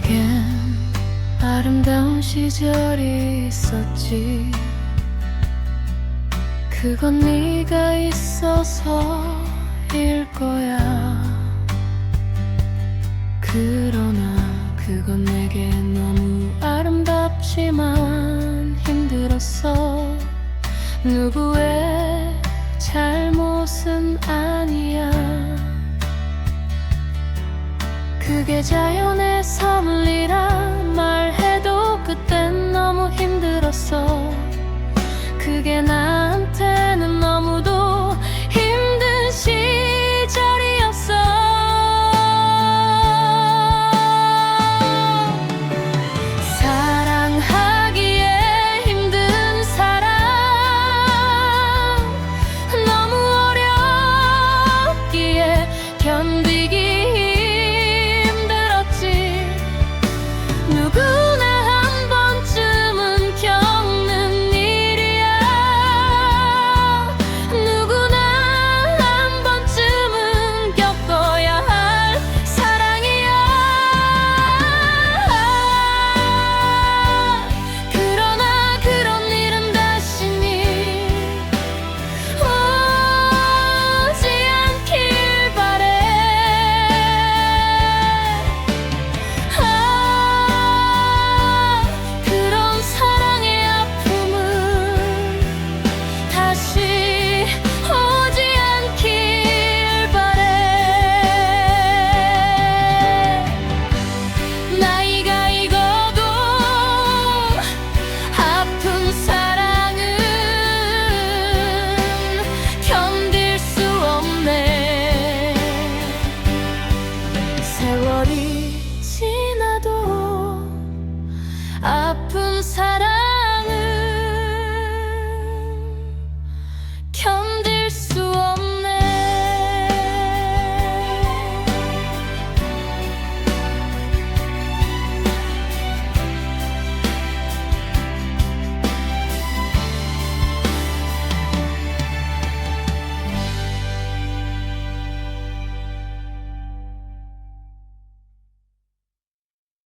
내겐 아름다운 시절이 있었지. 그건 네가 있어서일 거야. 그러나 그건 내게 너무 아름답지만 힘들었어. 누구의 잘못은 아니야. 그게 자연의 섭리란 up